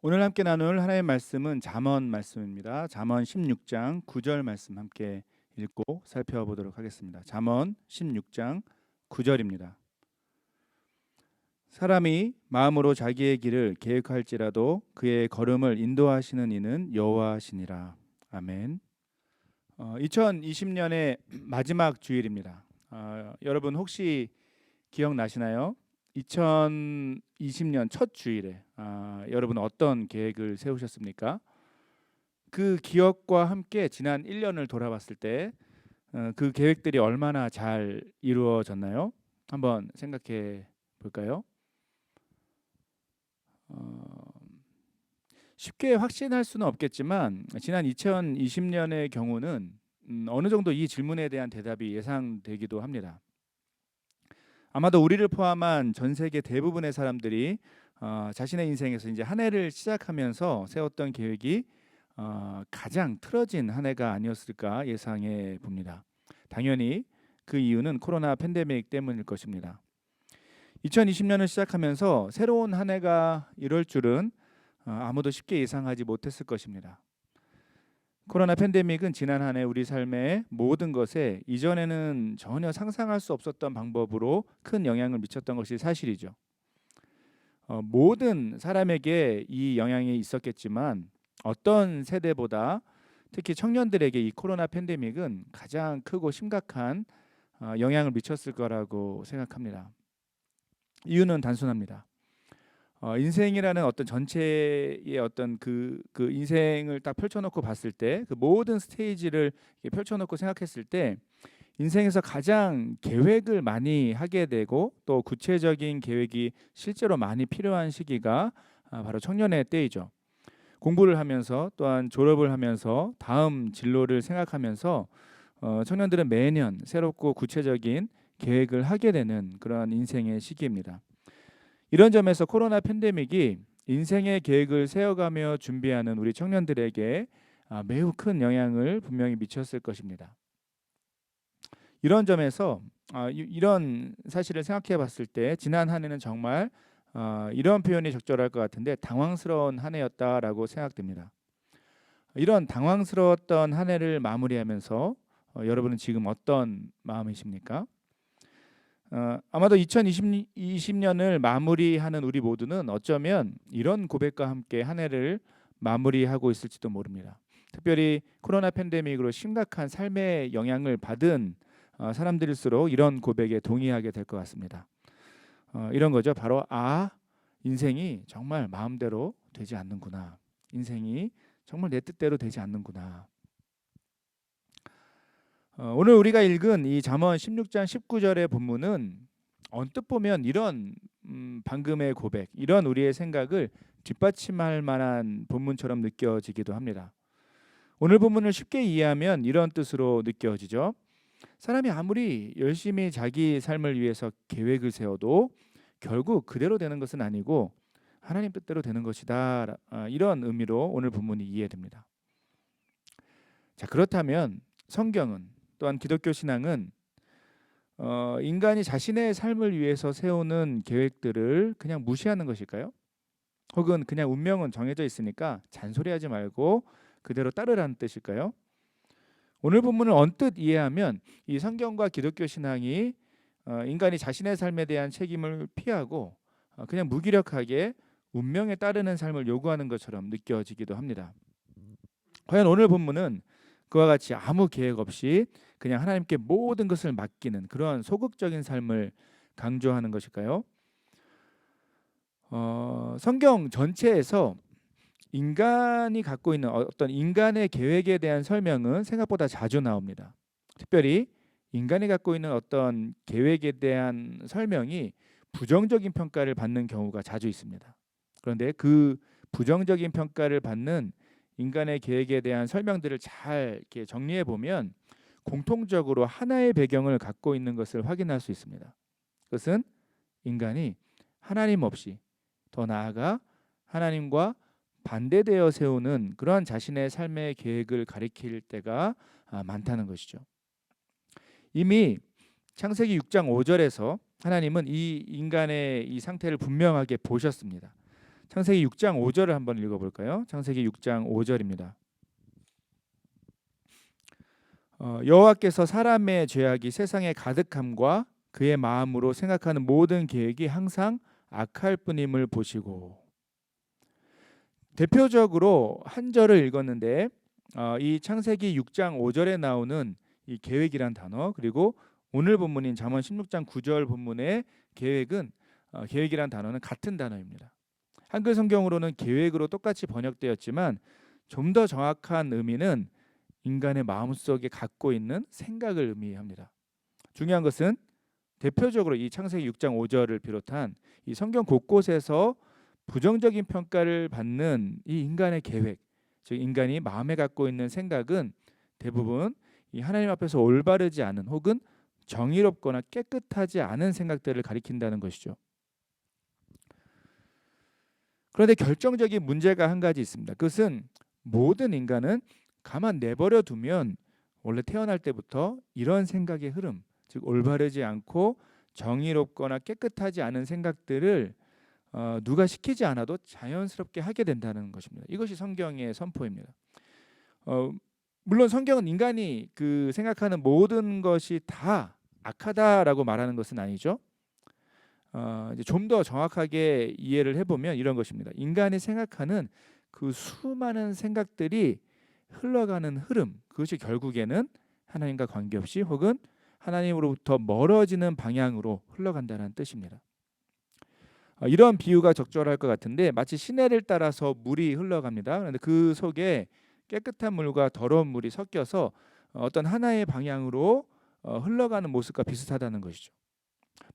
오늘 함께 나눌 하나님의 말씀은 잠언 말씀입니다. 잠언 16장 9절 말씀 함께 읽고 살펴보도록 하겠습니다. 잠언 16장 9절입니다. 사람이 마음으로 자기의 길을 계획할지라도 그의 걸음을 인도하시는 이는 여호와시니라. 아멘. 어, 2020년의 마지막 주일입니다. 어, 여러분 혹시 기억나시나요? 2020년 첫 주일에 아, 여러분 어떤 계획을 세우셨습니까? 그 기억과 함께 지난 1년을 돌아봤을 때그 어, 그 계획들이 얼마나 잘 이루어졌나요? 한번 생각해 볼까요? 어, 쉽게 확신할 수는 없겠지만 지난 2020년의 경우는 음, 어느 정도 이 질문에 대한 대답이 예상되기도 합니다. 아마도 우리를 포함한 전 세계 대부분의 사람들이 어, 자신의 인생에서 이제 한 해를 시작하면서 세웠던 계획이 어, 가장 틀어진 한 해가 아니었을까 예상해 봅니다. 당연히 그 이유는 코로나 팬데믹 때문일 것입니다. 2020년을 시작하면서 새로운 한 해가 이럴 줄은 어, 아무도 쉽게 예상하지 못했을 것입니다. 코로나 팬데믹은 지난 한 해 우리 삶의 모든 것에 이전에는 전혀 상상할 수 없었던 방법으로 큰 영향을 미쳤던 것이 사실이죠. 어, 모든 사람에게 이 영향이 있었겠지만 어떤 세대보다 특히 청년들에게 이 코로나 팬데믹은 가장 크고 심각한 어, 영향을 미쳤을 거라고 생각합니다. 이유는 단순합니다. 어, 인생이라는 어떤 전체의 어떤 그, 그 인생을 딱 펼쳐놓고 봤을 때 그 모든 스테이지를 펼쳐놓고 생각했을 때 인생에서 가장 계획을 많이 하게 되고 또 구체적인 계획이 실제로 많이 필요한 시기가 아, 바로 청년의 때이죠. 공부를 하면서 또한 졸업을 하면서 다음 진로를 생각하면서 어, 청년들은 매년 새롭고 구체적인 계획을 하게 되는 그러한 인생의 시기입니다. 이런 점에서 코로나 팬데믹이 인생의 계획을 세워가며 준비하는 우리 청년들에게 아, 매우 큰 영향을 분명히 미쳤을 것입니다. 이런 점에서 아, 이런 사실을 생각해 봤을 때 지난 한 해는 정말 아, 이런 표현이 적절할 것 같은데 당황스러운 한 해였다라고 생각됩니다. 이런 당황스러웠던 한 해를 마무리하면서 어, 여러분은 지금 어떤 마음이십니까? 어, 아마도 2020년을 마무리하는 우리 모두는 어쩌면 이런 고백과 함께 한 해를 마무리하고 있을지도 모릅니다. 특별히 코로나 팬데믹으로 심각한 삶의 영향을 받은 어, 사람들일수록 이런 고백에 동의하게 될 것 같습니다. 어, 이런 거죠. 바로 아 인생이 정말 마음대로 되지 않는구나. 인생이 정말 내 뜻대로 되지 않는구나. 어, 오늘 우리가 읽은 이 잠언 16장 19절의 본문은 언뜻 보면 이런 음, 방금의 고백, 이런 우리의 생각을 뒷받침할 만한 본문처럼 느껴지기도 합니다. 오늘 본문을 쉽게 이해하면 이런 뜻으로 느껴지죠. 사람이 아무리 열심히 자기 삶을 위해서 계획을 세워도 결국 그대로 되는 것은 아니고 하나님 뜻대로 되는 것이다. 아, 이런 의미로 오늘 본문이 이해됩니다. 자 그렇다면 성경은 또한 기독교 신앙은 어, 인간이 자신의 삶을 위해서 세우는 계획들을 그냥 무시하는 것일까요? 혹은 그냥 운명은 정해져 있으니까 잔소리하지 말고 그대로 따르라는 뜻일까요? 오늘 본문을 언뜻 이해하면 이 성경과 기독교 신앙이 어, 인간이 자신의 삶에 대한 책임을 피하고 어, 그냥 무기력하게 운명에 따르는 삶을 요구하는 것처럼 느껴지기도 합니다. 과연 오늘 본문은 그와 같이 아무 계획 없이 그냥 하나님께 모든 것을 맡기는 그런 소극적인 삶을 강조하는 것일까요? 어, 성경 전체에서 인간이 갖고 있는 어떤 인간의 계획에 대한 설명은 생각보다 자주 나옵니다. 특별히 인간이 갖고 있는 어떤 계획에 대한 설명이 부정적인 평가를 받는 경우가 자주 있습니다. 그런데 그 부정적인 평가를 받는 인간의 계획에 대한 설명들을 잘 이렇게 정리해 보면 공통적으로 하나의 배경을 갖고 있는 것을 확인할 수 있습니다. 그것은 인간이 하나님 없이 더 나아가 하나님과 반대되어 세우는 그러한 자신의 삶의 계획을 가리킬 때가 아, 많다는 것이죠. 이미 창세기 6장 5절에서 하나님은 이 인간의 이 상태를 분명하게 보셨습니다. 창세기 6장 5절을 한번 읽어볼까요? 창세기 6장 5절입니다. 어, 여호와께서 사람의 죄악이 세상에 가득함과 그의 마음으로 생각하는 모든 계획이 항상 악할 뿐임을 보시고 대표적으로 한 절을 읽었는데 어, 이 창세기 6장 5절에 나오는 이 계획이란 단어 그리고 오늘 본문인 잠언 16장 9절 본문의 계획은 어, 계획이란 단어는 같은 단어입니다. 한글 성경으로는 계획으로 똑같이 번역되었지만 좀 더 정확한 의미는 인간의 마음속에 갖고 있는 생각을 의미합니다. 중요한 것은 대표적으로 이 창세기 6장 5절을 비롯한 이 성경 곳곳에서 부정적인 평가를 받는 이 인간의 계획, 즉 인간이 마음에 갖고 있는 생각은 대부분 이 하나님 앞에서 올바르지 않은 혹은 정의롭거나 깨끗하지 않은 생각들을 가리킨다는 것이죠. 그런데 결정적인 문제가 한 가지 있습니다. 그것은 모든 인간은 가만 내버려 두면 원래 태어날 때부터 이런 생각의 흐름, 즉 올바르지 않고 정의롭거나 깨끗하지 않은 생각들을 어, 누가 시키지 않아도 자연스럽게 하게 된다는 것입니다. 이것이 성경의 선포입니다. 어, 물론 성경은 인간이 그 생각하는 모든 것이 다 악하다라고 말하는 것은 아니죠. 어, 좀 더 정확하게 이해를 해보면 이런 것입니다. 인간이 생각하는 그 수많은 생각들이 흘러가는 흐름, 그것이 결국에는 하나님과 관계없이 혹은 하나님으로부터 멀어지는 방향으로 흘러간다는 뜻입니다. 어, 이런 비유가 적절할 것 같은데 마치 시내를 따라서 물이 흘러갑니다. 그런데 그 속에 깨끗한 물과 더러운 물이 섞여서 어떤 하나의 방향으로 어, 흘러가는 모습과 비슷하다는 것이죠.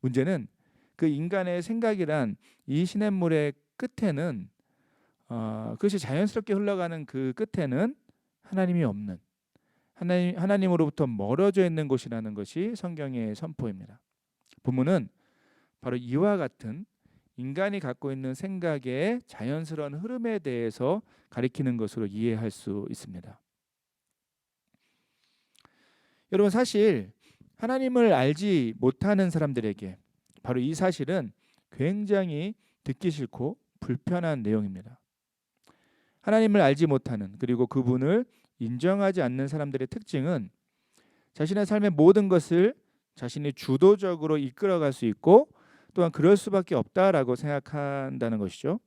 문제는 그 인간의 생각이란 이 시냇물의 끝에는 어, 그것이 자연스럽게 흘러가는 그 끝에는 하나님이 없는 하나님 하나님으로부터 멀어져 있는 곳이라는 것이 성경의 선포입니다. 본문은 바로 이와 같은 인간이 갖고 있는 생각의 자연스러운 흐름에 대해서 가리키는 것으로 이해할 수 있습니다. 여러분 사실 하나님을 알지 못하는 사람들에게 바로 이 사실은 굉장히 듣기 싫고 불편한 내용입니다. 하나님을 알지 못하는 그리고 그분을 인정하지 않는 사람들의 특징은 자신의 삶의 모든 것을 자신이 주도적으로 이끌어갈 수 있고 또한 그럴 수밖에 없다라고 생각한다는 것이죠.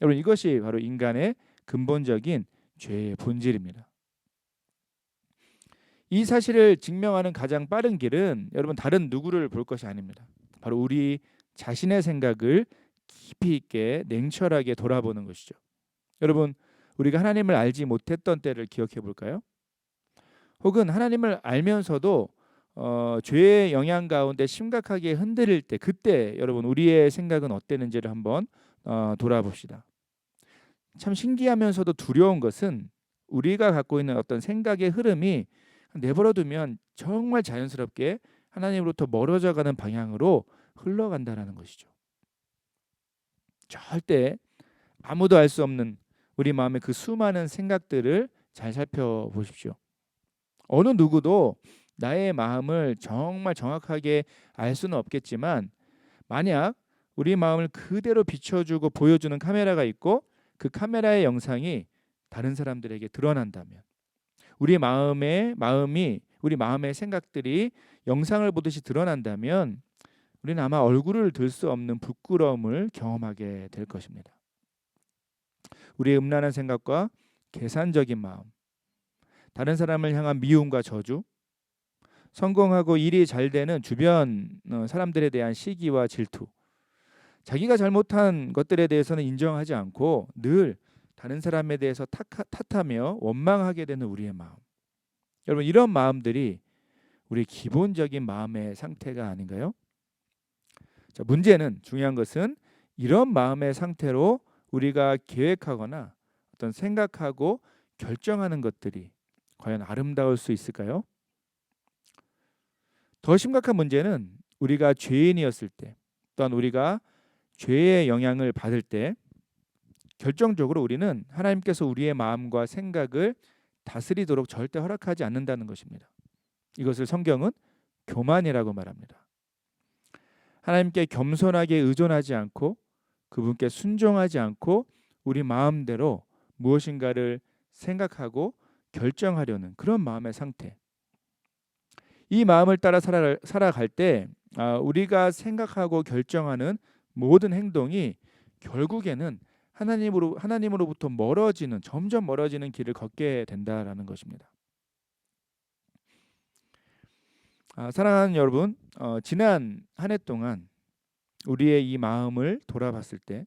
여러분 이것이 바로 인간의 근본적인 죄의 본질입니다. 이 사실을 증명하는 가장 빠른 길은 여러분 다른 누구를 볼 것이 아닙니다. 바로 우리 자신의 생각을 깊이 있게 냉철하게 돌아보는 것이죠. 여러분 우리가 하나님을 알지 못했던 때를 기억해 볼까요? 혹은 하나님을 알면서도 어, 죄의 영향 가운데 심각하게 흔들릴 때 그때 여러분 우리의 생각은 어땠는지를 한번 어, 돌아봅시다. 참 신기하면서도 두려운 것은 우리가 갖고 있는 어떤 생각의 흐름이 내버려 두면 정말 자연스럽게 하나님으로부터 멀어져 가는 방향으로 흘러간다라는 것이죠. 절대 아무도 알 수 없는 우리 마음의 그 수많은 생각들을 잘 살펴보십시오. 어느 누구도 나의 마음을 정말 정확하게 알 수는 없겠지만 만약 우리 마음을 그대로 비춰주고 보여주는 카메라가 있고 그 카메라의 영상이 다른 사람들에게 드러난다면 우리 마음의 마음이 우리 마음의 생각들이 영상을 보듯이 드러난다면 우리는 아마 얼굴을 들 수 없는 부끄러움을 경험하게 될 것입니다. 우리의 음란한 생각과 계산적인 마음, 다른 사람을 향한 미움과 저주, 성공하고 일이 잘 되는 주변 어, 사람들에 대한 시기와 질투. 자기가 잘못한 것들에 대해서는 인정하지 않고 늘 다른 사람에 대해서 탓하며 원망하게 되는 우리의 마음. 여러분 이런 마음들이 우리 기본적인 마음의 상태가 아닌가요? 자, 문제는 중요한 것은 이런 마음의 상태로 우리가 계획하거나 어떤 생각하고 결정하는 것들이 과연 아름다울 수 있을까요? 더 심각한 문제는 우리가 죄인이었을 때 또한 우리가 죄의 영향을 받을 때 결정적으로 우리는 하나님께서 우리의 마음과 생각을 다스리도록 절대 허락하지 않는다는 것입니다. 이것을 성경은 교만이라고 말합니다. 하나님께 겸손하게 의존하지 않고 그분께 순종하지 않고 우리 마음대로 무엇인가를 생각하고 결정하려는 그런 마음의 상태. 이 마음을 따라 살아, 살아갈 때 아, 우리가 생각하고 결정하는 모든 행동이 결국에는 하나님으로 하나님으로부터 멀어지는 점점 멀어지는 길을 걷게 된다라는 것입니다. 아, 사랑하는 여러분, 어, 지난 한 해 동안 우리의 이 마음을 돌아봤을 때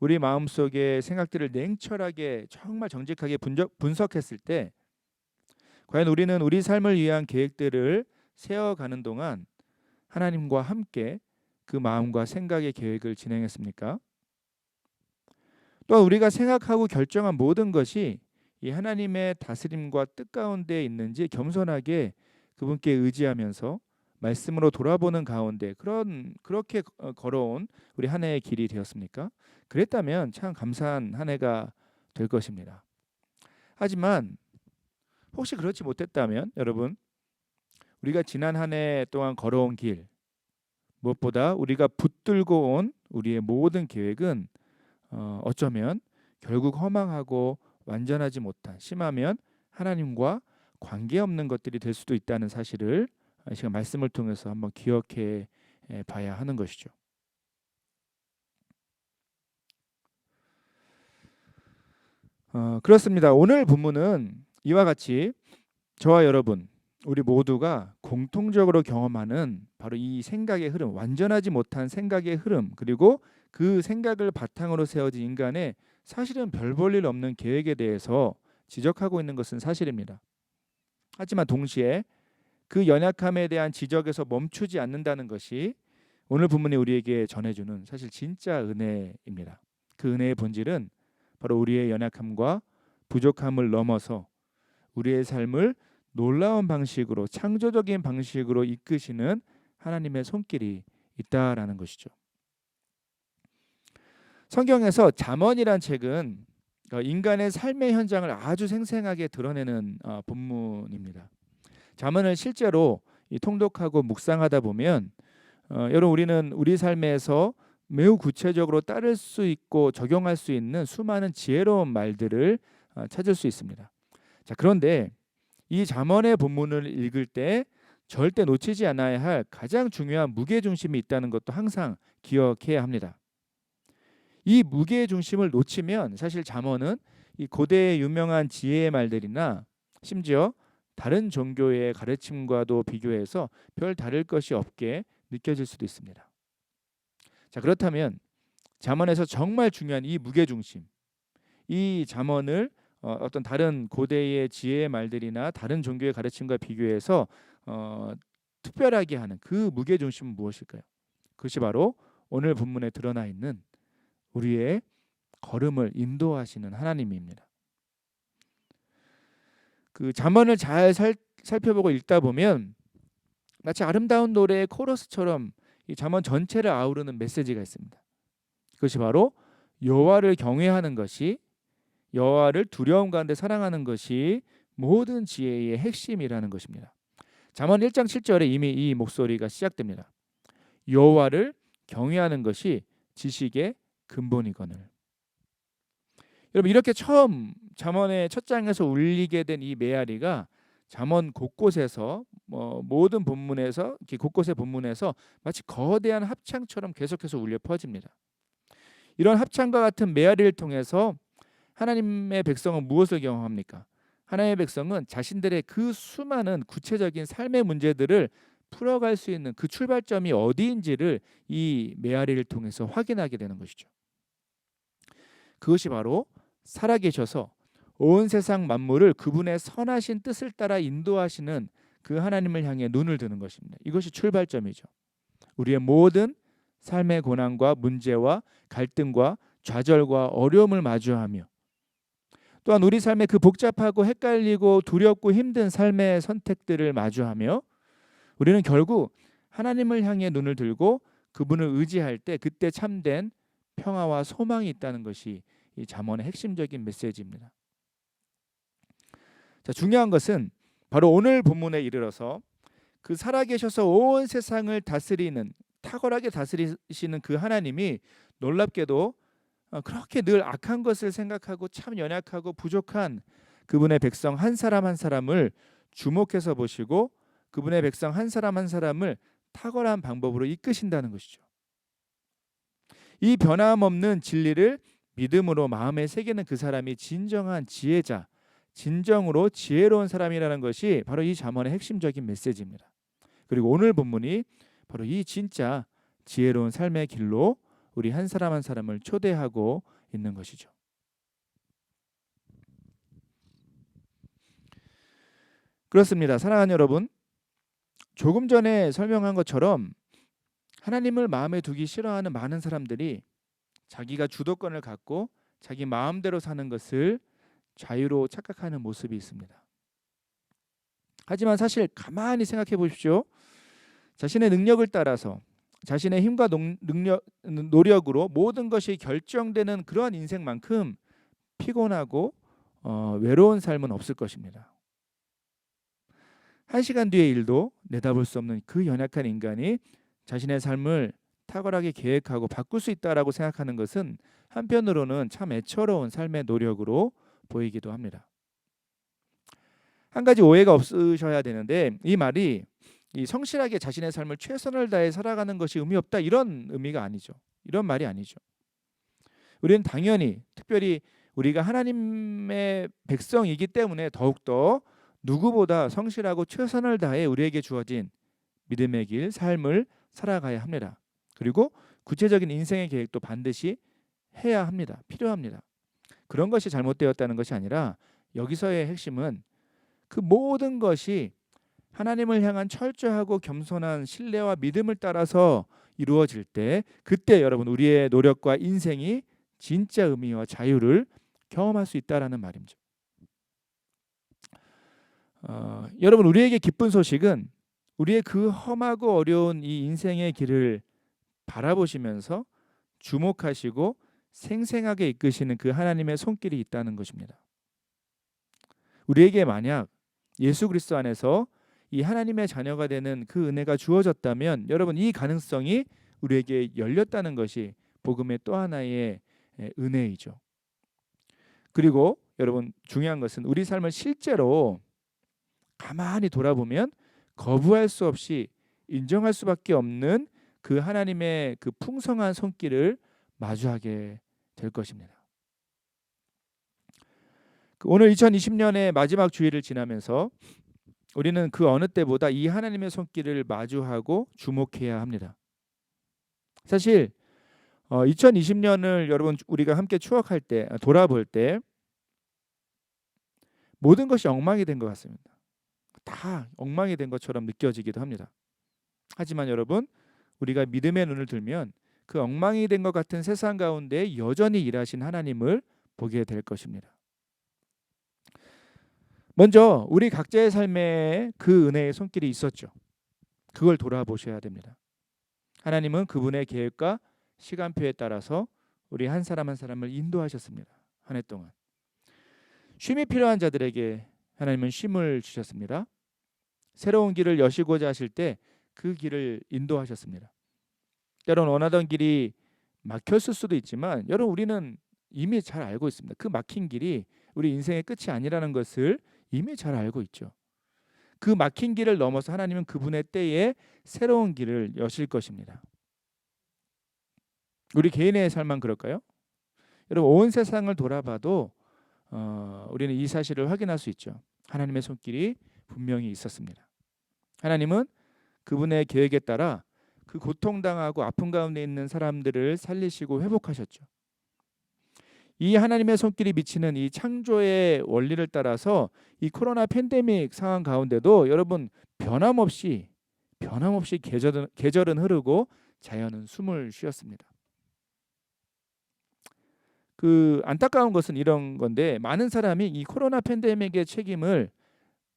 우리 마음 속의 생각들을 냉철하게 정말 정직하게 분적, 분석했을 때 과연 우리는 우리 삶을 위한 계획들을 세워가는 동안 하나님과 함께 그 마음과 생각의 계획을 진행했습니까? 또한 우리가 생각하고 결정한 모든 것이 이 하나님의 다스림과 뜻 가운데 있는지 겸손하게 그분께 의지하면서 말씀으로 돌아보는 가운데 그런 그렇게 어, 걸어온 우리 한 해의 길이 되었습니까? 그랬다면 참 감사한 한 해가 될 것입니다. 하지만 혹시 그렇지 못했다면 여러분 우리가 지난 한 해 동안 걸어온 길 무엇보다 우리가 붙들고 온 우리의 모든 계획은 어, 어쩌면 결국 허망하고 완전하지 못한 심하면 하나님과 관계없는 것들이 될 수도 있다는 사실을 제가 말씀을 통해서 한번 기억해 봐야 하는 것이죠. 어, 그렇습니다. 오늘 본문은 이와 같이 저와 여러분 우리 모두가 공통적으로 경험하는 바로 이 생각의 흐름, 완전하지 못한 생각의 흐름, 그리고 그 생각을 바탕으로 세워진 인간의 사실은 별 볼 일 없는 계획에 대해서 지적하고 있는 것은 사실입니다. 하지만 동시에 그 연약함에 대한 지적에서 멈추지 않는다는 것이 오늘 본문이 우리에게 전해주는 사실 진짜 은혜입니다. 그 은혜의 본질은 바로 우리의 연약함과 부족함을 넘어서 우리의 삶을 놀라운 방식으로 창조적인 방식으로 이끄시는 하나님의 손길이 있다라는 것이죠. 성경에서 잠언이란 책은 어, 인간의 삶의 현장을 아주 생생하게 드러내는 어, 본문입니다. 잠언을 실제로 통독하고 묵상하다 보면 어, 여러분 우리는 우리 삶에서 매우 구체적으로 따를 수 있고 적용할 수 있는 수많은 지혜로운 말들을 어, 찾을 수 있습니다. 자 그런데 이 잠언의 본문을 읽을 때 절대 놓치지 않아야 할 가장 중요한 무게 중심이 있다는 것도 항상 기억해야 합니다. 이 무게 중심을 놓치면 사실 잠언은 이 고대의 유명한 지혜의 말들이나 심지어 다른 종교의 가르침과도 비교해서 별 다를 것이 없게 느껴질 수도 있습니다. 자 그렇다면 잠언에서 정말 중요한 이 무게 중심, 이 잠언을 어, 어떤 다른 고대의 지혜의 말들이나 다른 종교의 가르침과 비교해서 어, 특별하게 하는 그 무게 중심은 무엇일까요? 그것이 바로 오늘 본문에 드러나 있는 우리의 걸음을 인도하시는 하나님입니다. 그 잠언을 잘 살, 살펴보고 읽다 보면 마치 아름다운 노래의 코러스처럼 이 잠언 전체를 아우르는 메시지가 있습니다. 그것이 바로 여호와를 경외하는 것이 여호와를 두려움 가운데 사랑하는 것이 모든 지혜의 핵심이라는 것입니다. 잠언 1장 7절에 이미 이 목소리가 시작됩니다. 여호와를 경외하는 것이 지식의 근본이거늘. 여러분 이렇게 처음 잠언의 첫 장에서 울리게 된 이 메아리가 잠언 곳곳에서 뭐 모든 본문에서 곳곳의 본문에서 마치 거대한 합창처럼 계속해서 울려 퍼집니다. 이런 합창과 같은 메아리를 통해서 하나님의 백성은 무엇을 경험합니까? 하나님의 백성은 자신들의 그 수많은 구체적인 삶의 문제들을 풀어갈 수 있는 그 출발점이 어디인지를 이 메아리를 통해서 확인하게 되는 것이죠. 그것이 바로 살아계셔서 온 세상 만물을 그분의 선하신 뜻을 따라 인도하시는 그 하나님을 향해 눈을 드는 것입니다. 이것이 출발점이죠. 우리의 모든 삶의 고난과 문제와 갈등과 좌절과 어려움을 마주하며 또한 우리 삶의 그 복잡하고 헷갈리고 두렵고 힘든 삶의 선택들을 마주하며 우리는 결국 하나님을 향해 눈을 들고 그분을 의지할 때 그때 참된 평화와 소망이 있다는 것이 이 잠언의 핵심적인 메시지입니다. 자, 중요한 것은 바로 오늘 본문에 이르러서 그 살아계셔서 온 세상을 다스리는 탁월하게 다스리시는 그 하나님이 놀랍게도 어, 그렇게 늘 악한 것을 생각하고 참 연약하고 부족한 그분의 백성 한 사람 한 사람을 주목해서 보시고 그분의 백성 한 사람 한 사람을 탁월한 방법으로 이끄신다는 것이죠. 이 변함없는 진리를 믿음으로 마음에 새기는 그 사람이 진정한 지혜자, 진정으로 지혜로운 사람이라는 것이 바로 이 잠언의 핵심적인 메시지입니다. 그리고 오늘 본문이 바로 이 진짜 지혜로운 삶의 길로 우리 한 사람 한 사람을 초대하고 있는 것이죠. 그렇습니다. 사랑하는 여러분, 조금 전에 설명한 것처럼 하나님을 마음에 두기 싫어하는 많은 사람들이 자기가 주도권을 갖고 자기 마음대로 사는 것을 자유로 착각하는 모습이 있습니다. 하지만 사실 가만히 생각해 보십시오. 자신의 능력을 따라서 자신의 힘과 능력, 노력으로 모든 것이 결정되는 그러한 인생만큼 피곤하고 어, 외로운 삶은 없을 것입니다. 한 시간 뒤의 일도 내다볼 수 없는 그 연약한 인간이 자신의 삶을 탁월하게 계획하고 바꿀 수 있다라고 생각하는 것은 한편으로는 참 애처로운 삶의 노력으로 보이기도 합니다. 한 가지 오해가 없으셔야 되는데 이 말이 이 성실하게 자신의 삶을 최선을 다해 살아가는 것이 의미 없다 이런 의미가 아니죠. 이런 말이 아니죠. 우리는 당연히 특별히 우리가 하나님의 백성이기 때문에 더욱더 누구보다 성실하고 최선을 다해 우리에게 주어진 믿음의 길, 삶을 살아가야 합니다. 그리고 구체적인 인생의 계획도 반드시 해야 합니다. 필요합니다. 그런 것이 잘못되었다는 것이 아니라 여기서의 핵심은 그 모든 것이 하나님을 향한 철저하고 겸손한 신뢰와 믿음을 따라서 이루어질 때 그때 여러분 우리의 노력과 인생이 진짜 의미와 자유를 경험할 수 있다라는 말입니다. 어, 여러분 우리에게 기쁜 소식은 우리의 그 험하고 어려운 이 인생의 길을 바라보시면서 주목하시고 생생하게 이끄시는 그 하나님의 손길이 있다는 것입니다. 우리에게 만약 예수 그리스도 안에서 이 하나님의 자녀가 되는 그 은혜가 주어졌다면 여러분 이 가능성이 우리에게 열렸다는 것이 복음의 또 하나의 은혜이죠. 그리고 여러분 중요한 것은 우리 삶을 실제로 가만히 돌아보면 거부할 수 없이 인정할 수밖에 없는 그 하나님의 그 풍성한 손길을 마주하게 될 것입니다. 그 오늘 2020년의 마지막 주일을 지나면서 우리는 그 어느 때보다 이 하나님의 손길을 마주하고 주목해야 합니다. 사실 2020년을 어, 여러분 우리가 함께 추억할 때 돌아볼 때 모든 것이 엉망이 된 것 같습니다. 다 엉망이 된 것처럼 느껴지기도 합니다. 하지만 여러분 우리가 믿음의 눈을 들면 그 엉망이 된 것 같은 세상 가운데 여전히 일하신 하나님을 보게 될 것입니다. 먼저 우리 각자의 삶에 그 은혜의 손길이 있었죠. 그걸 돌아보셔야 됩니다. 하나님은 그분의 계획과 시간표에 따라서 우리 한 사람 한 사람을 인도하셨습니다. 한 해 동안 쉼이 필요한 자들에게 하나님은 쉼을 주셨습니다. 새로운 길을 여시고자 하실 때 그 길을 인도하셨습니다. 때론 원하던 길이 막혔을 수도 있지만 여러분 우리는 이미 잘 알고 있습니다. 그 막힌 길이 우리 인생의 끝이 아니라는 것을 이미 잘 알고 있죠. 그 막힌 길을 넘어서 하나님은 그분의 때에 새로운 길을 여실 것입니다. 우리 개인의 삶만 그럴까요? 여러분 온 세상을 돌아봐도 어, 우리는 이 사실을 확인할 수 있죠. 하나님의 손길이 분명히 있었습니다. 하나님은 그분의 계획에 따라 그 고통당하고 아픔 가운데 있는 사람들을 살리시고 회복하셨죠. 이 하나님의 손길이 미치는 이 창조의 원리를 따라서 이 코로나 팬데믹 상황 가운데도 여러분 변함없이 변함없이 계절은, 계절은 흐르고 자연은 숨을 쉬었습니다. 그 안타까운 것은 이런 건데 많은 사람이 이 코로나 팬데믹의 책임을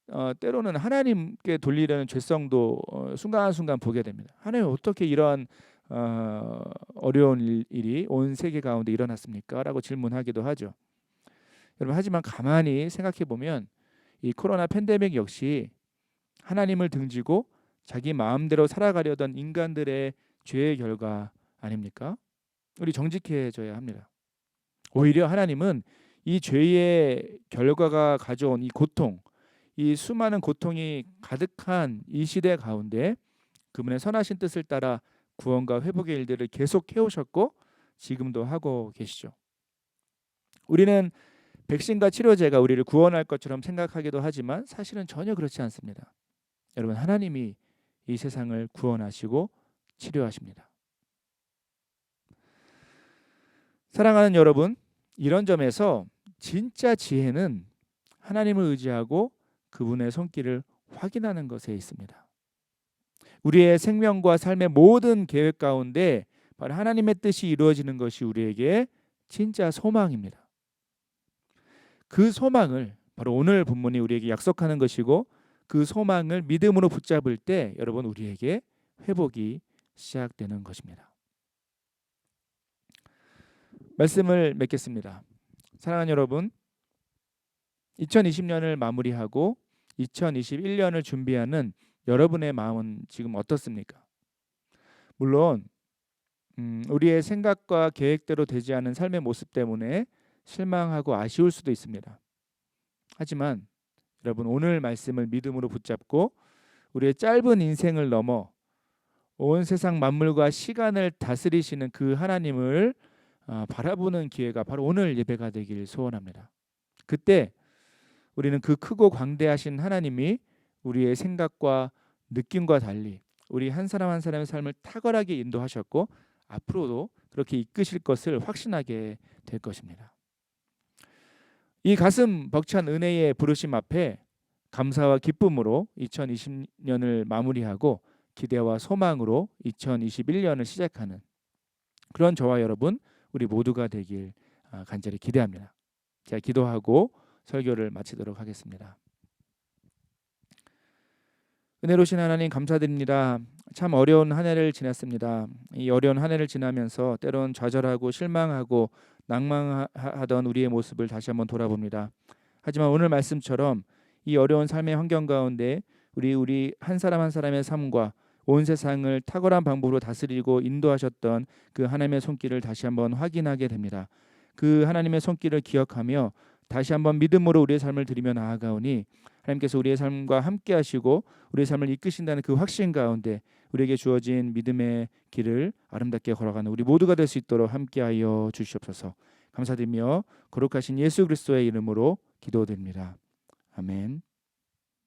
어, 때로는 하나님께 돌리려는 죄성도 어, 순간순간 보게 됩니다. 하나님 어떻게 이러한 어, 어려운 일, 일이 온 세계 가운데 일어났습니까? 라고 질문하기도 하죠. 여러분 하지만 가만히 생각해 보면 이 코로나 팬데믹 역시 하나님을 등지고 자기 마음대로 살아가려던 인간들의 죄의 결과 아닙니까? 우리 정직해져야 합니다. 오히려 하나님은 이 죄의 결과가 가져온 이 고통, 이 수많은 고통이 가득한 이 시대 가운데 그분의 선하신 뜻을 따라 구원과 회복의 일들을 계속 해오셨고 지금도 하고 계시죠. 우리는 백신과 치료제가 우리를 구원할 것처럼 생각하기도 하지만 사실은 전혀 그렇지 않습니다. 여러분 하나님이 이 세상을 구원하시고 치료하십니다. 사랑하는 여러분, 이런 점에서 진짜 지혜는 하나님을 의지하고 그분의 손길을 확인하는 것에 있습니다. 우리의 생명과 삶의 모든 계획 가운데 바로 하나님의 뜻이 이루어지는 것이 우리에게 진짜 소망입니다. 그 소망을 바로 오늘 본문이 우리에게 약속하는 것이고 그 소망을 믿음으로 붙잡을 때 여러분 우리에게 회복이 시작되는 것입니다. 말씀을 맺겠습니다. 사랑하는 여러분, 2020년을 마무리하고 2021년을 준비하는 여러분의 마음은 지금 어떻습니까? 물론 음, 우리의 생각과 계획대로 되지 않은 삶의 모습 때문에 실망하고 아쉬울 수도 있습니다. 하지만 여러분 오늘 말씀을 믿음으로 붙잡고 우리의 짧은 인생을 넘어 온 세상 만물과 시간을 다스리시는 그 하나님을 아, 바라보는 기회가 바로 오늘 예배가 되길 소원합니다. 그때 우리는 그 크고 광대하신 하나님이 우리의 생각과 느낌과 달리 우리 한 사람 한 사람의 삶을 탁월하게 인도하셨고 앞으로도 그렇게 이끄실 것을 확신하게 될 것입니다. 이 가슴 벅찬 은혜의 부르심 앞에 감사와 기쁨으로 2020년을 마무리하고 기대와 소망으로 2021년을 시작하는 그런 저와 여러분 우리 모두가 되길 아, 간절히 기대합니다. 제가 기도하고 설교를 마치도록 하겠습니다. 은혜로신 하나님 감사드립니다. 참 어려운 한 해를 지났습니다. 이 어려운 한 해를 지나면서 때론 좌절하고 실망하고 낭망하던 우리의 모습을 다시 한번 돌아봅니다. 하지만 오늘 말씀처럼 이 어려운 삶의 환경 가운데 우리 우리 한 사람 한 사람의 삶과 온 세상을 탁월한 방법으로 다스리고 인도하셨던 그 하나님의 손길을 다시 한번 확인하게 됩니다. 그 하나님의 손길을 기억하며 다시 한번 믿음으로 우리의 삶을 드리며 나아가오니 하나님께서 우리의 삶과 함께 하시고 우리의 삶을 이끄신다는 그 확신 가운데 우리에게 주어진 믿음의 길을 아름답게 걸어가는 우리 모두가 될 수 있도록 함께하여 주시옵소서. 감사드리며 거룩하신 예수 그리스도의 이름으로 기도드립니다. 아멘.